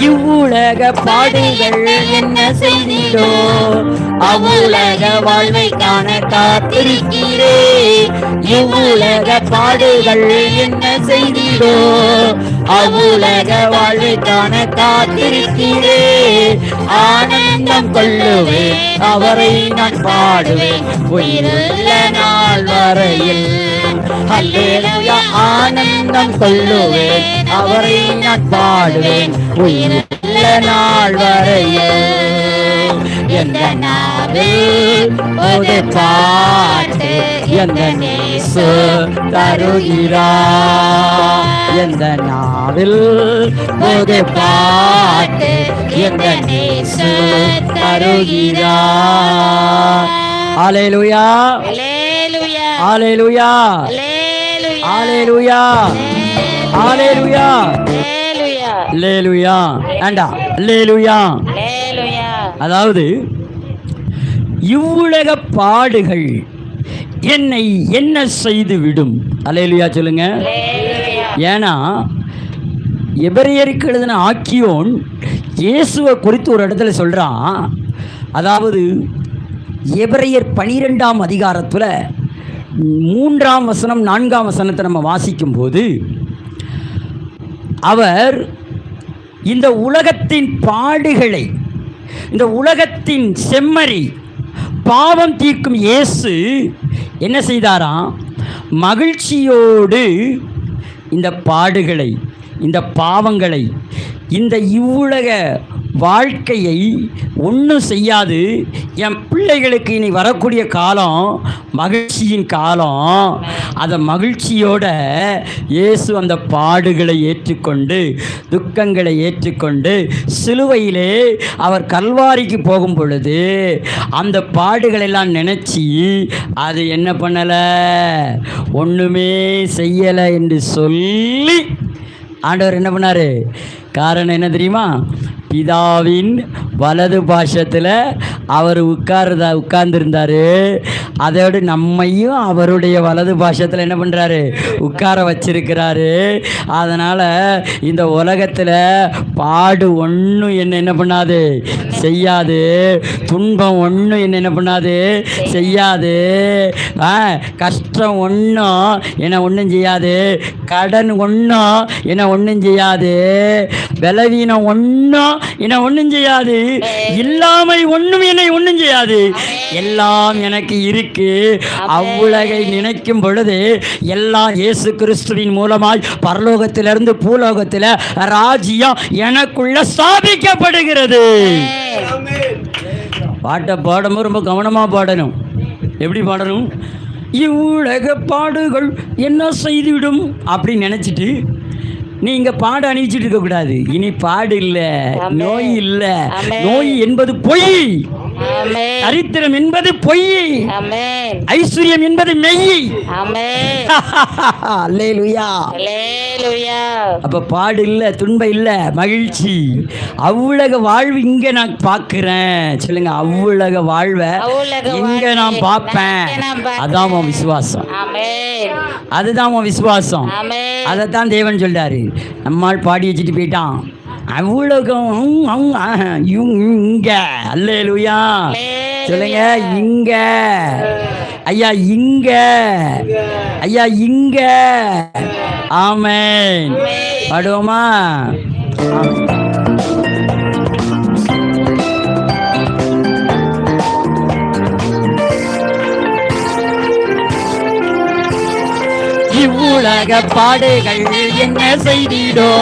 இவ்வுலக பாடுகள் என்ன செய்திடோ? அவ்வுலக வாழ்வை காண காத்திருக்கிறே. இவ்வுலக பாடுகள் என்ன செய்திடோ? அவ்வுலக வாழ்வை காண காத்திருக்கிறே. ஆனந்தம் கொள்ளுவேன் அவரை நான் பாடுவேன். உயிருள்ள நாள் வரையில். அல்லேலூயா ஆனந்தம் கொள்ளுவேன். அவரை நான் பாடுவேன் உயிருள்ள நாள் வரையில் எந்த நாவில் ஒரு பாட்டு எந்த நேசு தருகிறா? எந்த நாவில் ஒரு பாட்டு எந்த நேசு தருகிறா? ஆலேலுயா அல்லேலூயா ஆலேலுயா அல்லேலூயா ஆலேலுயா அல்லேலூயா லேலுயா ஏண்டா லேலுயா அல்லேலூயா அதாவது இவ்வுலக பாடுகள் என்னை என்ன செய்து விடும் அலேலுயா சொல்லுங்க ஏன்னா எபிரேயருக்கு எழுதின ஆக்கியோன் இயேசுவை குறித்து ஒரு இடத்துல சொல்கிறான் அதாவது எபிரேயர் பனிரெண்டாம் அதிகாரத்தில் மூன்றாம் வசனம் நான்காம் வசனத்தை நம்ம வாசிக்கும்போது அவர் இந்த உலகத்தின் பாடுகளை இந்த உலகத்தின் செம்மறி பாவம் தீர்க்கும் இயேசு என்ன செய்தாராம்? மகிழ்ச்சியோடு இந்த பாடுகளை இந்த பாவங்களை இந்த இவ்வுலக வாழ்க்கையை ஒன்றும் செய்யாது. என் பிள்ளைகளுக்கு இனி வரக்கூடிய காலம் மகிழ்ச்சியின் காலம். அதை மகிழ்ச்சியோட இயேசு அந்த பாடுகளை ஏற்றுக்கொண்டு துக்கங்களை ஏற்றுக்கொண்டு சிலுவையிலே அவர் கல்வாரிக்கு போகும் பொழுது அந்த பாடுகளெல்லாம் நினச்சி அது என்ன பண்ணலை? ஒன்றுமே செய்யலை என்று சொல்லி ஆண்டவர் என்ன பண்ணார்? காரணம் என்ன தெரியுமா? பிதாவின் வலது பாஷத்தில் அவர் உட்கார்றதா உட்கார்ந்துருந்தார். அதோடு நம்மையும் அவருடைய வலது பாஷத்தில் என்ன பண்ணுறாரு உட்கார வச்சிருக்கிறாரு. அதனால் இந்த உலகத்தில் பாடு ஒன்றும் என்ன என்ன பண்ணாது? செய்யாது. துன்பம் ஒன்றும் என்ன என்ன பண்ணாது? செய்யாது. ஆ, கஷ்டம் ஒன்றும் என்ன ஒன்றும் செய்யாது. கடன் ஒன்றும் என்ன ஒன்றும் செய்யாது. பலவீனம் ஒன்றும் என்ன ஒன்றும் செய்யாது. இல்லாமை ஒன்றும் என்னை ஒன்றும் செய்யாது. எல்லாம் எனக்கு இருக்கு. அவ்வுலகை நினைக்கும் பொழுது எல்லாம் இயேசு கிறிஸ்துவின் மூலமாய் பரலோகத்திலிருந்து பூலோகத்தில் ராஜ்யம் எனக்குள்ள ஸ்தாபிக்கப்படுகிறது. பாட்டை பாடும்போது ரொம்ப கவனமாக பாடணும். எப்படி பாடணும்? இவ்வுலக பாடுகள் என்ன செய்துவிடும்? அப்படின்னு நினச்சிட்டு நீங்க பாடு அணிவிச்சிட்டு இருக்கக்கூடாது இனி பாடு இல்லை. நோய் இல்லை. நோய் என்பது பொய் தரித்திரம் என்பது பொய் ஐஸ்வர்யம் என்பது மெய் அப்ப பாடு இல்லை துன்பம் இல்லை மகிழ்ச்சி. அவ்வுலக வாழ்வு இங்க நான் பார்க்கிறேன் சொல்லுங்க அவ்வுலக வாழ்வை இங்க நான் பார்ப்பேன். அதான் உன் விசுவாசம். அதுதான் உன் விசுவாசம். அதைத்தான் தேவன் சொல்றாரு. நம்மால் பாடி வச்சுட்டு போயிட்டான். அவ்வுலகம் இங்க. அல்லேலூயா. சொல்லுங்க இங்க. ஐயா இங்க. ஐயா இங்க. ஆமென். பாடுவோமா? அவ்வுலக பாடுகள் என்ன செய்திடோ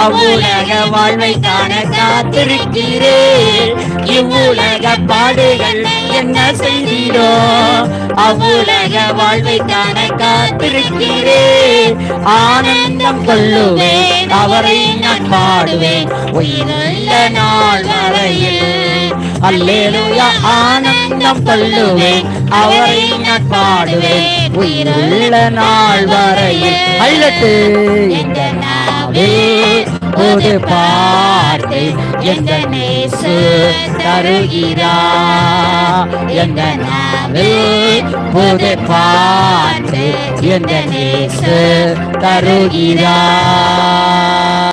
அவ்வுலக வாழ்வை காண காத்திருக்கிறே. இவ்வுலக பாடுகள் என்ன செய்திடோ அவ்வுலக வாழ்வை காண காத்திருக்கிறே. ஆனந்தம் கொள்ளுவேன் அவரை நான் பாடுவேன். உயிருள்ள நாள் வரையில் அல்லேலூயா ஆனந்தம் கொள்ளுவேன் அவரை நான் பாடுவேன். உயிருள்ள நாள் வரையில் அல்லட்டு ஒரு பாட்டு எந்த நேசு தருகிறா? எந்த நாவில் புது பாட்டு எந்த நேசு தருகிறா?